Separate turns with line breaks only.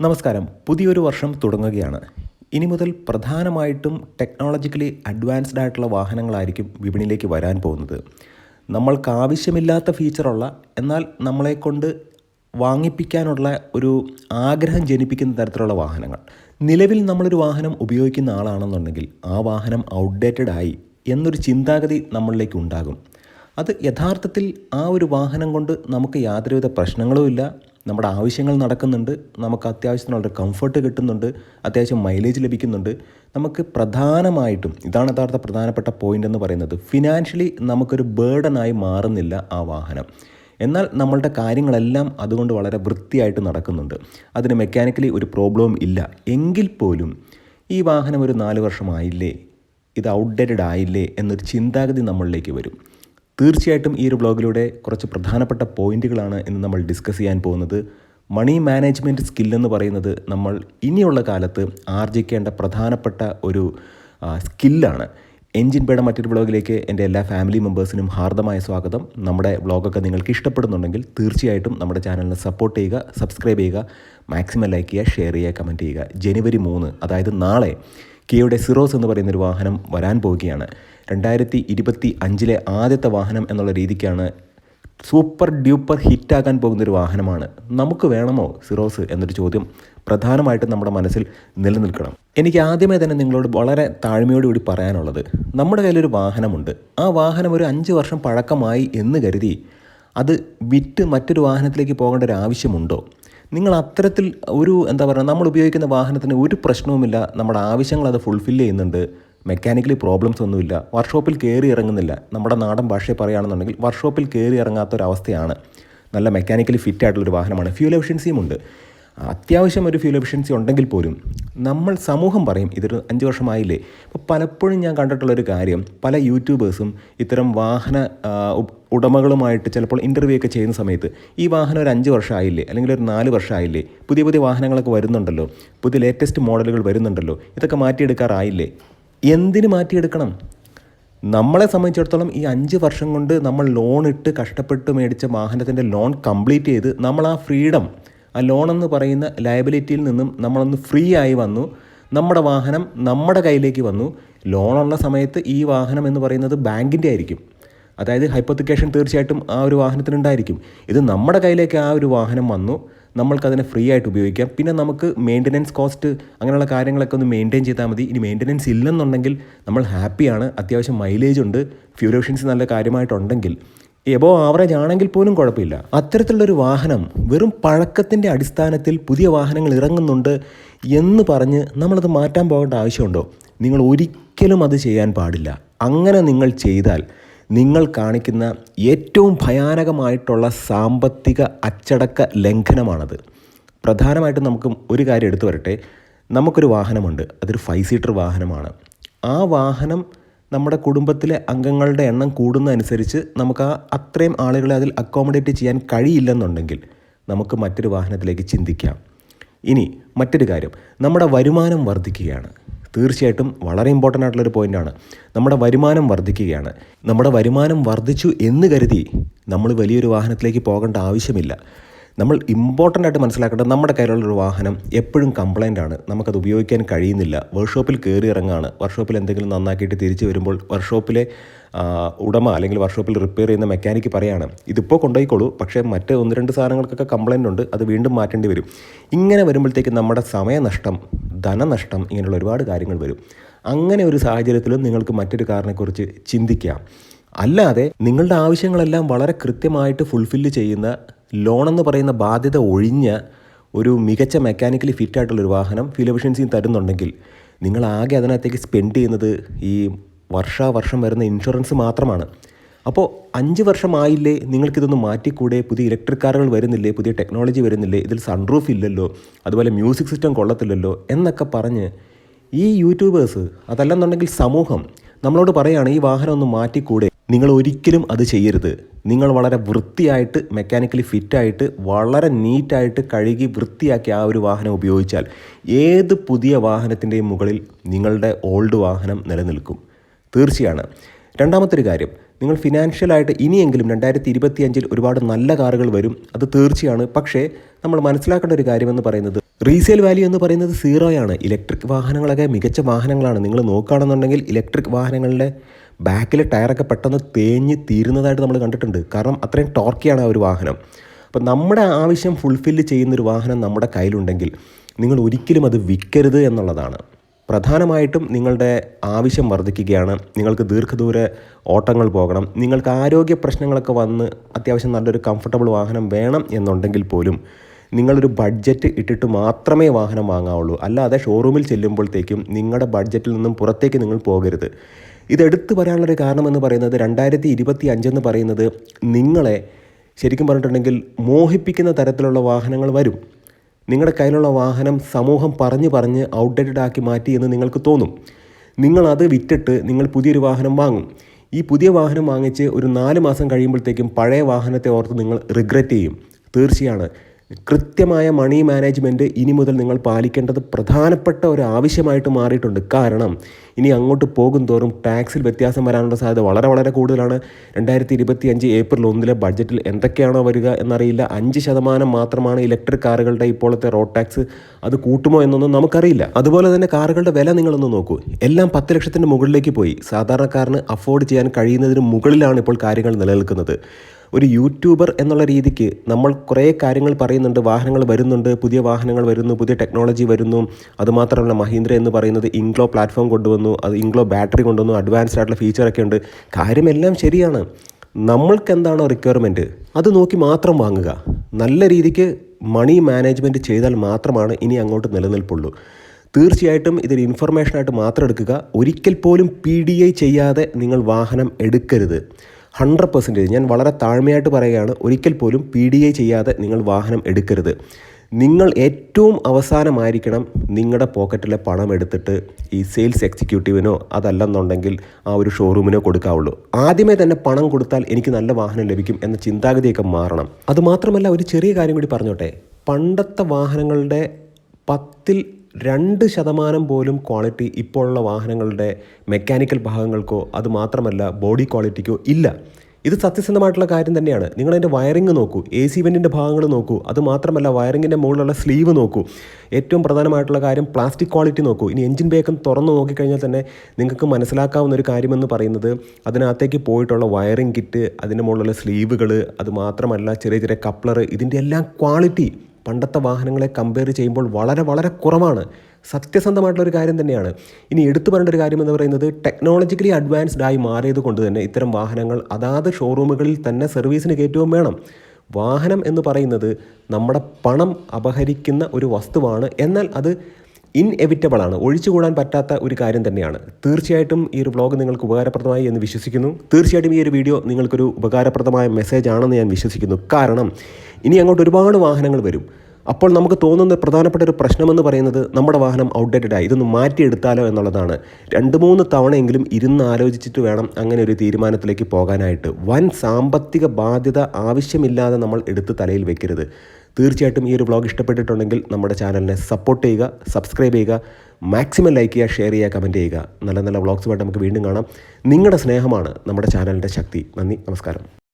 നമസ്കാരം. പുതിയൊരു വർഷം തുടങ്ങുകയാണ്. ഇനി മുതൽ പ്രധാനമായിട്ടും ടെക്നോളജിക്കലി അഡ്വാൻസ്ഡ് ആയിട്ടുള്ള വാഹനങ്ങളായിരിക്കും വിപണിയിലേക്ക് വരാൻ പോകുന്നത്. നമ്മൾക്ക് ആവശ്യമില്ലാത്ത ഫീച്ചറുള്ള എന്നാൽ നമ്മളെക്കൊണ്ട് വാങ്ങിപ്പിക്കാനുള്ള ഒരു ആഗ്രഹം ജനിപ്പിക്കുന്ന തരത്തിലുള്ള വാഹനങ്ങൾ. നിലവിൽ നമ്മളൊരു വാഹനം ഉപയോഗിക്കുന്ന ആളാണെന്നുണ്ടെങ്കിൽ ആ വാഹനം ഔട്ട്ഡേറ്റഡ് ആയി എന്നൊരു ചിന്താഗതി നമ്മളിലേക്ക് ഉണ്ടാകും. അത് യഥാർത്ഥത്തിൽ ആ ഒരു വാഹനം കൊണ്ട് നമുക്ക് യാതൊരുവിധ പ്രശ്നങ്ങളുമില്ല നമ്മുടെ ആവശ്യങ്ങൾ നടക്കുന്നുണ്ട് നമുക്ക് അത്യാവശ്യത്തിനുള്ള കംഫർട്ട് കിട്ടുന്നുണ്ട് അത്യാവശ്യം മൈലേജ് ലഭിക്കുന്നുണ്ട്. നമുക്ക് പ്രധാനമായിട്ടും ഇതാണ് യഥാർത്ഥ പ്രധാനപ്പെട്ട പോയിന്റ് എന്ന് പറയുന്നത് ഫിനാൻഷ്യലി നമുക്കൊരു ബേർഡനായി മാറുന്നില്ല ആ വാഹനം. എന്നാൽ നമ്മളുടെ കാര്യങ്ങളെല്ലാം അതുകൊണ്ട് വളരെ വൃത്തിയായിട്ട് നടക്കുന്നുണ്ട്. അതിന് മെക്കാനിക്കലി ഒരു പ്രോബ്ലവും ഇല്ല. എങ്കിൽ പോലും ഈ വാഹനം ഒരു നാല് വർഷമായില്ലേ? ഇത് ഔട്ട്ഡേറ്റഡ് ആയില്ലേ? എന്നൊരു ചിന്താഗതി നമ്മളിലേക്ക് വരും. തീർച്ചയായിട്ടും ഈ ഒരു ബ്ലോഗിലൂടെ കുറച്ച് പ്രധാനപ്പെട്ട പോയിന്റുകളാണ് ഇന്ന് നമ്മൾ ഡിസ്കസ് ചെയ്യാൻ പോകുന്നത്. മണി മാനേജ്മെന്റ് സ്കില്ലെന്ന് പറയുന്നത് നമ്മൾ ഇനിയുള്ള കാലത്ത് ആർജിക്കേണ്ട പ്രധാനപ്പെട്ട ഒരു സ്കില്ലാണ്. എൻജിൻ പേട മറ്റൊരു ബ്ലോഗിലേക്ക് എന്റെ എല്ലാ ഫാമിലി മെമ്പേഴ്സിനും ഹാർദമായ സ്വാഗതം. നമ്മുടെ ബ്ലോഗൊക്കെ നിങ്ങൾക്ക് ഇഷ്ടപ്പെടുന്നുണ്ടെങ്കിൽ തീർച്ചയായിട്ടും നമ്മുടെ ചാനലിനെ സപ്പോർട്ട് ചെയ്യുക സബ്സ്ക്രൈബ് ചെയ്യുക മാക്സിമം ലൈക്ക് ചെയ്യുക ഷെയർ ചെയ്യുക കമന്റ് ചെയ്യുക. ജനുവരി മൂന്ന് അതായത് നാളെ കിയയുടെ സിറോസ് എന്ന് പറയുന്നൊരു വാഹനം വരാൻ പോവുകയാണ്. രണ്ടായിരത്തി ഇരുപത്തി അഞ്ചിലെ ആദ്യത്തെ വാഹനം എന്നുള്ള രീതിക്കാണ് സൂപ്പർ ഡ്യൂപ്പർ ഹിറ്റാകാൻ പോകുന്നൊരു വാഹനമാണ്. നമുക്ക് വേണമോ സിറോസ് എന്നൊരു ചോദ്യം പ്രധാനമായിട്ടും നമ്മുടെ മനസ്സിൽ നിലനിൽക്കണം. എനിക്ക് ആദ്യമേ തന്നെ നിങ്ങളോട് വളരെ താഴ്മയോടുകൂടി പറയാനുള്ളത് നമ്മുടെ കയ്യിലൊരു വാഹനമുണ്ട്. ആ വാഹനം ഒരു അഞ്ച് വർഷം പഴക്കമായി എന്ന് കരുതി അത് വിറ്റ് മറ്റൊരു വാഹനത്തിലേക്ക് പോകേണ്ട ഒരു ആവശ്യമുണ്ടോ? നിങ്ങൾ അത്തരത്തിൽ ഒരു എന്താ പറയുക നമ്മൾ ഉപയോഗിക്കുന്ന വാഹനത്തിന് ഒരു പ്രശ്നവുമില്ല. നമ്മുടെ ആവശ്യങ്ങൾ അത് ഫുൾഫിൽ ചെയ്യുന്നുണ്ട്. മെക്കാനിക്കലി പ്രോബ്ലംസ് ഒന്നുമില്ല. വർക്ക്ഷോപ്പിൽ കയറി ഇറങ്ങുന്നില്ല. നമ്മുടെ നാടൻ ഭാഷയെ പറയുകയാണെന്നുണ്ടെങ്കിൽ വർക്ക്ഷോപ്പിൽ കയറി ഇറങ്ങാത്ത ഒരു അവസ്ഥയാണ് നല്ല മെക്കാനിക്കലി ഫിറ്റ് ആയിട്ടുള്ളൊരു വാഹനമാണ്. ഫ്യൂൽ എഫിഷ്യൻസിയും ഉണ്ട്. അത്യാവശ്യം ഒരു ഫ്യൂൽ എഫിഷ്യൻസി ഉണ്ടെങ്കിൽ പോലും നമ്മൾ സമൂഹം പറയും ഇതൊരു അഞ്ച് വർഷമായില്ലേ? അപ്പോൾ പലപ്പോഴും ഞാൻ കണ്ടിട്ടുള്ളൊരു കാര്യം പല യൂട്യൂബേഴ്സും ഇത്തരം വാഹന ഉടമകളുമായിട്ട് ചിലപ്പോൾ ഇന്റർവ്യൂ ഒക്കെ ചെയ്യുന്ന സമയത്ത് ഈ വാഹനം ഒരു അഞ്ച് വർഷമായില്ലേ? അല്ലെങ്കിൽ ഒരു നാല് വർഷമായില്ലേ? പുതിയ പുതിയ വാഹനങ്ങളൊക്കെ വരുന്നുണ്ടല്ലോ. പുതിയ ലേറ്റസ്റ്റ് മോഡലുകൾ വരുന്നുണ്ടല്ലോ. ഇതൊക്കെ മാറ്റിയെടുക്കാറായില്ലേ? എന്തിന് മാറ്റിയെടുക്കണം? നമ്മളെ സംബന്ധിച്ചിടത്തോളം ഈ അഞ്ച് വർഷം കൊണ്ട് നമ്മൾ ലോൺ ഇട്ട് കഷ്ടപ്പെട്ട് മേടിച്ച വാഹനത്തിന്റെ ലോൺ കംപ്ലീറ്റ് ചെയ്ത് നമ്മൾ ആ ഫ്രീഡം ആ ലോൺ എന്ന് പറയുന്ന ലയബിലിറ്റിയിൽ നിന്നും നമ്മളൊന്ന് ഫ്രീ ആയി വന്നു. നമ്മുടെ വാഹനം നമ്മുടെ കയ്യിലേക്ക് വന്നു. ലോണുള്ള സമയത്ത് ഈ വാഹനം എന്ന് പറയുന്നത് ബാങ്കിന്റെ ആയിരിക്കും. അതായത് ഹൈപ്പത്തിക്കേഷൻ തീർച്ചയായിട്ടും ആ ഒരു വാഹനത്തിനുണ്ടായിരിക്കും. ഇത് നമ്മുടെ കയ്യിലേക്ക് ആ ഒരു വാഹനം വന്നു. നമ്മൾക്കതിനെ ഫ്രീ ആയിട്ട് ഉപയോഗിക്കാം. പിന്നെ നമുക്ക് മെയിന്റനൻസ് കോസ്റ്റ് അങ്ങനെയുള്ള കാര്യങ്ങളൊക്കെ ഒന്ന് മെയിന്റെയിൻ ചെയ്താൽ മതി. ഇനി മെയിന്റനൻസ് ഇല്ലെന്നുണ്ടെങ്കിൽ നമ്മൾ ഹാപ്പിയാണ് അത്യാവശ്യം മൈലേജ് ഉണ്ട്. ഫ്യൂൽ എഫിഷ്യൻസി നല്ല കാര്യമായിട്ടുണ്ടെങ്കിൽ. എബോ ആവറേജ് ആണെങ്കിൽ പോലും കുഴപ്പമില്ല. അത്തരത്തിലുള്ളൊരു വാഹനം വെറും പഴക്കത്തിന്റെ അടിസ്ഥാനത്തിൽ പുതിയ വാഹനങ്ങൾ ഇറങ്ങുന്നുണ്ട് എന്ന് പറഞ്ഞ് നമ്മളത് മാറ്റാൻ പോകേണ്ട ആവശ്യമുണ്ടോ? നിങ്ങൾ ഒരിക്കലും അത് ചെയ്യാൻ പാടില്ല. അങ്ങനെ നിങ്ങൾ ചെയ്താൽ നിങ്ങൾ കാണിക്കുന്ന ഏറ്റവും ഭയാനകമായിട്ടുള്ള സാമ്പത്തിക അച്ചടക്ക ലംഘനമാണത്. പ്രധാനമായിട്ടും നമുക്ക് ഒരു കാര്യം എടുത്തു വരട്ടെ. നമുക്കൊരു വാഹനമുണ്ട്. അതൊരു ഫൈവ് സീറ്റർ വാഹനമാണ്. ആ വാഹനം നമ്മുടെ കുടുംബത്തിലെ അംഗങ്ങളുടെ എണ്ണം കൂടുന്നതനുസരിച്ച് നമുക്ക് ആ അത്രയും ആളുകളെ അതിൽ അക്കോമഡേറ്റ് ചെയ്യാൻ കഴിയില്ലെന്നുണ്ടെങ്കിൽ നമുക്ക് മറ്റൊരു വാഹനത്തിലേക്ക് ചിന്തിക്കാം. ഇനി മറ്റൊരു കാര്യം. നമ്മുടെ വരുമാനം വർദ്ധിക്കുകയാണ്. തീർച്ചയായിട്ടും വളരെ ഇമ്പോർട്ടന്റ് ആയിട്ടുള്ളൊരു പോയിന്റാണ് നമ്മുടെ വരുമാനം വർദ്ധിക്കുകയാണ്. നമ്മുടെ വരുമാനം വർദ്ധിച്ചു എന്ന് കരുതി നമ്മൾ വലിയൊരു വാഹനത്തിലേക്ക് പോകേണ്ട ആവശ്യമില്ല. നമ്മൾ ഇമ്പോർട്ടന്റ് ആയിട്ട് മനസ്സിലാക്കേണ്ടത് നമ്മുടെ കയ്യിലുള്ളൊരു വാഹനം എപ്പോഴും കംപ്ലൈന്റ് ആണ്. നമുക്കത് ഉപയോഗിക്കാൻ കഴിയുന്നില്ല. വർക്ക്ഷോപ്പിൽ കയറി ഇറങ്ങാണ്. വർക്ക്ഷോപ്പിൽ എന്തെങ്കിലും നന്നാക്കിയിട്ട് തിരിച്ചു വരുമ്പോൾ വർക്ക്ഷോപ്പിലെ ഉടമ അല്ലെങ്കിൽ വർക്ക്ഷോപ്പിൽ റിപ്പയർ ചെയ്യുന്ന മെക്കാനിക്ക് പറയാണ് ഇതിപ്പോൾ കൊണ്ടുപോയിക്കോളൂ പക്ഷേ മറ്റ് ഒന്ന് രണ്ട് സാധനങ്ങൾക്കൊക്കെ കംപ്ലയിന്റ് ഉണ്ട് അത് വീണ്ടും മാറ്റേണ്ടി വരും. ഇങ്ങനെ വരുമ്പോഴത്തേക്ക് നമ്മുടെ സമയനഷ്ടം ധനനഷ്ടം ഇങ്ങനെയുള്ള ഒരുപാട് കാര്യങ്ങൾ വരും. അങ്ങനെ ഒരു സാഹചര്യത്തിലും നിങ്ങൾക്ക് മറ്റൊരു കാറിനെക്കുറിച്ച് ചിന്തിക്കാം. അല്ലാതെ നിങ്ങളുടെ ആവശ്യങ്ങളെല്ലാം വളരെ കൃത്യമായിട്ട് ഫുൾഫില്ല് ചെയ്യുന്ന ലോൺ എന്ന് പറയുന്ന ബാധ്യത ഒഴിഞ്ഞ് ഒരു മികച്ച മെക്കാനിക്കലി ഫിറ്റ് ആയിട്ടുള്ളൊരു വാഹനം ഫ്യൂൽ എഫിഷ്യൻസിയും തരുന്നുണ്ടെങ്കിൽ നിങ്ങൾ അതിനകത്തേക്ക് സ്പെൻഡ് ചെയ്യുന്നത് ഈ വർഷാവർഷം വരുന്ന ഇൻഷുറൻസ് മാത്രമാണ്. അപ്പോൾ അഞ്ച് വർഷമായില്ലേ നിങ്ങൾക്കിതൊന്ന് മാറ്റിക്കൂടെ? പുതിയ ഇലക്ട്രിക് കാറുകൾ വരുന്നില്ലേ? പുതിയ ടെക്നോളജി വരുന്നില്ലേ? ഇതിൽ സൺറൂഫ് ഇല്ലല്ലോ. അതുപോലെ മ്യൂസിക് സിസ്റ്റം കൊള്ളത്തില്ലല്ലോ എന്നൊക്കെ പറഞ്ഞ് ഈ യൂട്യൂബേഴ്സ് അതല്ലെന്നുണ്ടെങ്കിൽ സമൂഹം നമ്മളോട് പറയുകയാണ് ഈ വാഹനം ഒന്ന് മാറ്റിക്കൂടെ? നിങ്ങൾ ഒരിക്കലും അത് ചെയ്യരുത്. നിങ്ങൾ വളരെ വൃത്തിയായിട്ട് മെക്കാനിക്കലി ഫിറ്റായിട്ട് വളരെ നീറ്റായിട്ട് കഴുകി വൃത്തിയാക്കി ആ ഒരു വാഹനം ഉപയോഗിച്ചാൽ ഏത് പുതിയ വാഹനത്തിന്റെയും മുകളിൽ നിങ്ങളുടെ ഓൾഡ് വാഹനം നിലനിൽക്കും. തീർച്ചയാണ്. രണ്ടാമത്തൊരു കാര്യം നിങ്ങൾ ഫിനാൻഷ്യലായിട്ട് ഇനിയെങ്കിലും രണ്ടായിരത്തി ഇരുപത്തി അഞ്ചിൽ ഒരുപാട് നല്ല കാറുകൾ വരും അത് തീർച്ചയാണ്. പക്ഷേ നമ്മൾ മനസ്സിലാക്കേണ്ട ഒരു കാര്യമെന്ന് പറയുന്നത് റീസെയിൽ വാല്യൂ എന്ന് പറയുന്നത് സീറോയാണ് ഇലക്ട്രിക് വാഹനങ്ങളൊക്കെ മികച്ച വാഹനങ്ങളാണ്. നിങ്ങൾ നോക്കുകയാണെന്നുണ്ടെങ്കിൽ ഇലക്ട്രിക് വാഹനങ്ങളുടെ ബാക്കിലെ ടയറൊക്കെ പെട്ടെന്ന് തേഞ്ഞ് തീരുന്നതായിട്ട് നമ്മൾ കണ്ടിട്ടുണ്ട്. കാരണം അത്രയും ടോർക്കിയാണ് ആ ഒരു വാഹനം. അപ്പം നമ്മുടെ ആവശ്യം ഫുൾഫില്ല് ചെയ്യുന്നൊരു വാഹനം നമ്മുടെ കയ്യിലുണ്ടെങ്കിൽ നിങ്ങൾ ഒരിക്കലും അത് വിൽക്കരുത് എന്നുള്ളതാണ്. പ്രധാനമായിട്ടും നിങ്ങളുടെ ആവശ്യം വർദ്ധിക്കുകയാണ്. നിങ്ങൾക്ക് ദീർഘദൂര ഓട്ടങ്ങൾ പോകണം. നിങ്ങൾക്ക് ആരോഗ്യ പ്രശ്നങ്ങളൊക്കെ വന്ന് അത്യാവശ്യം നല്ലൊരു കംഫർട്ടബിൾ വാഹനം വേണം എന്നുണ്ടെങ്കിൽ പോലും നിങ്ങളൊരു ബഡ്ജറ്റ് ഇട്ടിട്ട് മാത്രമേ വാഹനം വാങ്ങാവുള്ളൂ. അല്ലാതെ ഷോറൂമിൽ ചെല്ലുമ്പോഴത്തേക്കും നിങ്ങളുടെ ബഡ്ജറ്റിൽ നിന്നും പുറത്തേക്ക് നിങ്ങൾ പോകരുത്. ഇതെടുത്തു പറയാനുള്ളൊരു കാരണമെന്ന് പറയുന്നത് രണ്ടായിരത്തി ഇരുപത്തി അഞ്ചെന്ന് പറയുന്നത് നിങ്ങളെ ശരിക്കും പറഞ്ഞിട്ടുണ്ടെങ്കിൽ മോഹിപ്പിക്കുന്ന തരത്തിലുള്ള വാഹനങ്ങൾ വരും. നിങ്ങളുടെ കയ്യിലുള്ള വാഹനം സമൂഹം പറഞ്ഞ് പറഞ്ഞ് ഔട്ട്ഡേറ്റഡ് ആക്കി മാറ്റി എന്ന് നിങ്ങൾക്ക് തോന്നും. നിങ്ങളത് വിറ്റിട്ട് നിങ്ങൾ പുതിയൊരു വാഹനം വാങ്ങും. ഈ പുതിയ വാഹനം വാങ്ങിച്ച് ഒരു നാല് മാസം കഴിയുമ്പോഴത്തേക്കും പഴയ വാഹനത്തെ ഓർത്ത് നിങ്ങൾ റിഗ്രറ്റ് ചെയ്യും. തീർച്ചയാണ്. കൃത്യമായ മണി മാനേജ്മെന്റ് ഇനി മുതൽ നിങ്ങൾ പാലിക്കേണ്ടത് പ്രധാനപ്പെട്ട ഒരു ആവശ്യമായിട്ട് മാറിയിട്ടുണ്ട്. കാരണം ഇനി അങ്ങോട്ട് പോകും തോറും ടാക്സിൽ വ്യത്യാസം വരാനുള്ള സാധ്യത വളരെ വളരെ കൂടുതലാണ്. രണ്ടായിരത്തി ഇരുപത്തി അഞ്ച് ഏപ്രിൽ ഒന്നിലെ ബഡ്ജറ്റിൽ എന്തൊക്കെയാണോ വരിക എന്നറിയില്ല. അഞ്ച് ശതമാനം മാത്രമാണ് ഇലക്ട്രിക് കാറുകളുടെ ഇപ്പോഴത്തെ റോഡ് ടാക്സ് അത് കൂട്ടുമോ എന്നൊന്നും നമുക്കറിയില്ല. അതുപോലെ തന്നെ കാറുകളുടെ വില നിങ്ങളൊന്ന് നോക്കൂ. എല്ലാം പത്ത് ലക്ഷത്തിന്റെ മുകളിലേക്ക് പോയി. സാധാരണക്കാരന് അഫോർഡ് ചെയ്യാൻ കഴിയുന്നതിന് മുകളിലാണ് ഇപ്പോൾ കാര്യങ്ങൾ നിലനിൽക്കുന്നത്. ഒരു യൂട്യൂബർ എന്നുള്ള രീതിക്ക് നമ്മൾ കുറേ കാര്യങ്ങൾ പറയുന്നുണ്ട്. വാഹനങ്ങൾ വരുന്നുണ്ട് പുതിയ വാഹനങ്ങൾ വരുന്നു പുതിയ ടെക്നോളജി വരുന്നു. അതുമാത്രമല്ല മഹീന്ദ്ര എന്ന് പറയുന്നത് ഇംഗ്ലോ പ്ലാറ്റ്ഫോം കൊണ്ടുവന്നു അത് ഇംഗ്ലോ ബാറ്ററി കൊണ്ടുവന്നു അഡ്വാൻസ്ഡ് ആയിട്ടുള്ള ഫീച്ചറൊക്കെ ഉണ്ട്. കാര്യമെല്ലാം ശരിയാണ്. നമ്മൾക്ക് എന്താണ് റിക്വയർമെന്റ് അത് നോക്കി മാത്രം വാങ്ങുക. നല്ല രീതിക്ക് മണി മാനേജ്മെന്റ് ചെയ്താൽ മാത്രമാണ് ഇനി അങ്ങോട്ട് നിലനിൽപ്പുള്ളൂ. തീർച്ചയായിട്ടും ഇതൊരു ഇൻഫർമേഷനായിട്ട് മാത്രം എടുക്കുക. ഒരിക്കൽ പോലും പി ഡി ഐ ചെയ്യാതെ നിങ്ങൾ വാഹനം എടുക്കരുത്. ഹൺഡ്രഡ് പെർസെന്റേജ് ഞാൻ വളരെ താഴ്മയായിട്ട് പറയുകയാണ് ഒരിക്കൽ പോലും പി ഡി ഐ ചെയ്യാതെ നിങ്ങൾ വാഹനം എടുക്കരുത്. നിങ്ങൾ ഏറ്റവും അവസാനമായിരിക്കണം നിങ്ങളുടെ പോക്കറ്റിലെ പണം എടുത്തിട്ട് ഈ സെയിൽസ് എക്സിക്യൂട്ടീവിനോ അതല്ലെന്നുണ്ടെങ്കിൽ ആ ഒരു ഷോറൂമിനോ കൊടുക്കാവുള്ളൂ. ആദ്യമേ തന്നെ പണം കൊടുത്താൽ എനിക്ക് നല്ല വാഹനം ലഭിക്കും എന്ന ചിന്താഗതിയൊക്കെ മാറണം. അതുമാത്രമല്ല ഒരു ചെറിയ കാര്യം കൂടി പറഞ്ഞോട്ടെ. പണ്ടത്തെ വാഹനങ്ങളുടെ പത്തിൽ രണ്ട് ശതമാനം പോലും ക്വാളിറ്റി ഇപ്പോഴുള്ള വാഹനങ്ങളുടെ മെക്കാനിക്കൽ ഭാഗങ്ങൾക്കോ അത് മാത്രമല്ല ബോഡി ക്വാളിറ്റിക്കോ ഇല്ല. ഇത് സത്യസന്ധമായിട്ടുള്ള കാര്യം തന്നെയാണ്. നിങ്ങൾ അതിന്റെ വയറിംഗ് നോക്കൂ. എ സി വെന്റിന്റെ ഭാഗങ്ങൾ നോക്കൂ. അത് മാത്രമല്ല വയറിങ്ങിന്റെ മുകളിലുള്ള സ്ലീവ് നോക്കൂ. ഏറ്റവും പ്രധാനമായിട്ടുള്ള കാര്യം പ്ലാസ്റ്റിക് ക്വാളിറ്റി നോക്കൂ. ഇനി എഞ്ചിൻ ബേക്കം തുറന്നു നോക്കിക്കഴിഞ്ഞാൽ തന്നെ നിങ്ങൾക്ക് മനസ്സിലാക്കാവുന്ന ഒരു കാര്യമെന്ന് പറയുന്നത് അതിനകത്തേക്ക് പോയിട്ടുള്ള വയറിംഗ് കിറ്റ് അതിന്റെ മുകളിലുള്ള സ്ലീവുകൾ അത് മാത്രമല്ല ചെറിയ ചെറിയ കപ്ലർ ഇതിന്റെ എല്ലാം ക്വാളിറ്റി പണ്ടത്തെ വാഹനങ്ങളെ കമ്പയർ ചെയ്യുമ്പോൾ വളരെ വളരെ കുറവാണ്. സത്യസന്ധമായിട്ടുള്ള ഒരു കാര്യം തന്നെയാണ്. ഇനി എടുത്തു പറയേണ്ട ഒരു കാര്യം എന്ന് പറയുന്നത് ടെക്നോളജിക്കലി അഡ്വാൻസ്ഡ് ആയി മാറിയത് കൊണ്ട് തന്നെ ഇത്തരം വാഹനങ്ങൾ അതാത് ഷോറൂമുകളിൽ തന്നെ സർവീസിന് കയറ്റവും വേണം. വാഹനം എന്ന് പറയുന്നത് നമ്മുടെ പണം അപഹരിക്കുന്ന ഒരു വസ്തുവാണ്. എന്നാൽ അത് ഇൻഎവിറ്റബിൾ ആണ്. ഒഴിച്ചുകൂടാൻ പറ്റാത്ത ഒരു കാര്യം തന്നെയാണ്. തീർച്ചയായിട്ടും ഈ ഒരു ബ്ലോഗ് നിങ്ങൾക്ക് ഉപകാരപ്രദമായി എന്ന് വിശ്വസിക്കുന്നു. തീർച്ചയായിട്ടും ഈ ഒരു വീഡിയോ നിങ്ങൾക്കൊരു ഉപകാരപ്രദമായ മെസ്സേജ് ആണെന്ന് ഞാൻ വിശ്വസിക്കുന്നു. കാരണം ഇനി അങ്ങോട്ട് ഒരുപാട് വാഹനങ്ങൾ വരും. അപ്പോൾ നമുക്ക് തോന്നുന്ന പ്രധാനപ്പെട്ട ഒരു പ്രശ്നമെന്ന് പറയുന്നത് നമ്മുടെ വാഹനം ഔട്ട്ഡേറ്റഡ് ആയി. ഇതൊന്ന് മാറ്റിയെടുത്താലോ എന്നുള്ളതാണ്. രണ്ട് മൂന്ന് തവണയെങ്കിലും ഇരുന്ന് ആലോചിച്ചിട്ട് വേണം അങ്ങനെ ഒരു തീരുമാനത്തിലേക്ക് പോകാനായിട്ട്. വൻ സാമ്പത്തിക ബാധ്യത ആവശ്യമില്ലാതെ നമ്മൾ എടുത്ത് തലയിൽ വെക്കരുത്. തീർച്ചയായിട്ടും ഈ ഒരു വ്ളോഗ് ഇഷ്ടപ്പെട്ടിട്ടുണ്ടെങ്കിൽ നമ്മുടെ ചാനലിനെ സപ്പോർട്ട് ചെയ്യുക സബ്സ്ക്രൈബ് ചെയ്യുക മാക്സിമം ലൈക്ക് ചെയ്യുക ഷെയർ ചെയ്യുക കമന്റ് ചെയ്യുക. നല്ല നല്ല വ്ളോഗ്സുമായിട്ട് നമുക്ക് വീണ്ടും കാണാം. നിങ്ങളുടെ സ്നേഹമാണ് നമ്മുടെ ചാനലിന്റെ ശക്തി. നന്ദി നമസ്കാരം.